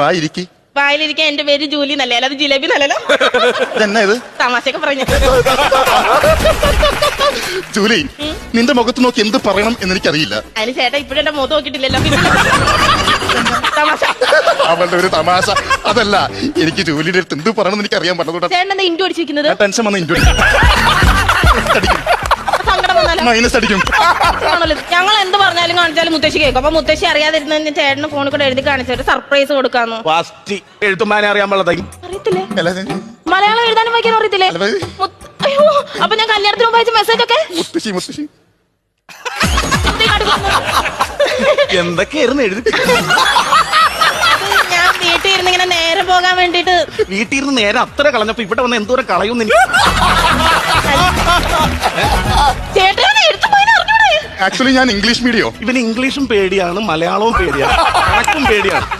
വായിരിക്കി. വായിലിരിക്കാൻ എന്റെ പേര് ജൂലി നല്ലേ അല്ലാതെ ജിലേബി നല്ലല്ലോ ഇതെന്നാ ഇത്? തമാശയൊക്കെ പറഞ്ഞു. ജൂലി നിന്റെ മുഖത്ത് നോക്കി എന്ത് പറയണം എന്ന് എനിക്കറിയില്ല അതിന് ചേട്ടാ ഇപ്പോഴും എന്റെ മുഖം നോക്കിയിട്ടില്ലല്ലോ. തമാശ. അവളുടെ ഒരു തമാശ. അതല്ല എനിക്ക് ജൂലിയുടെ അടുത്ത് എന്ത് പറയണം എന്ന് എനിക്ക് അറിയാൻ പറ്റുന്നു ചേട്ടൻ എന്താ ഇൻഡു അടിച്ചിരിക്കുന്നത്? ടെൻഷൻ വന്ന് ഇൻഡോ സങ്കടം വന്നാലോ മൈനസ് അടിക്കും. ആണല്ലോ. ഞങ്ങൾ എന്ത് പറഞ്ഞാലും കാണിച്ചാലും മുത്തശ്ശി കേൾക്കും. അപ്പൊ മുത്തശ്ശി അറിയാതിരുന്ന ചേട്ടന് ഫോണിൽ കൂടെ എഴുതി കാണിച്ചിട്ട് സർപ്രൈസ് കൊടുക്കാന്ന്. ഫാസ്റ്റ് എഴുത്തുമാനെ അറിയാൻ പാടില്ല. അറിയത്തില്ലേ? മലയാളം എഴുതാനും വായിക്കാനും അറിയത്തില്ലേ? അല്ല, മുത്ത്- അയ്യോ അപ്പൊ ഞാൻ കല്യാണത്തിന് മുമ്പ് അയച്ച മെസ്സേജ് ഒക്കെ? മുത്തശ്ശി മുത്തശ്ശി. എന്തൊക്കെയായിരുന്നു എഴുതി? ഞാൻ വീട്ടിൽ ഇരുന്ന് ഇങ്ങനെ നേരെ പോകാൻ വേണ്ടിട്ട് വീട്ടിൽ ഇരുന്ന് നേരെ അത്ര കളഞ്ഞപ്പോ ഇവിടെ വന്ന് എന്തോരം കളയുന്നു എനിക്ക് ആക്ച്വലി ഞാൻ ഇംഗ്ലീഷ് മീഡിയോ ഇവന് ഇംഗ്ലീഷും പേടിയാണ് മലയാളവും പേടിയാണ് കണക്കും പേടിയാണ്.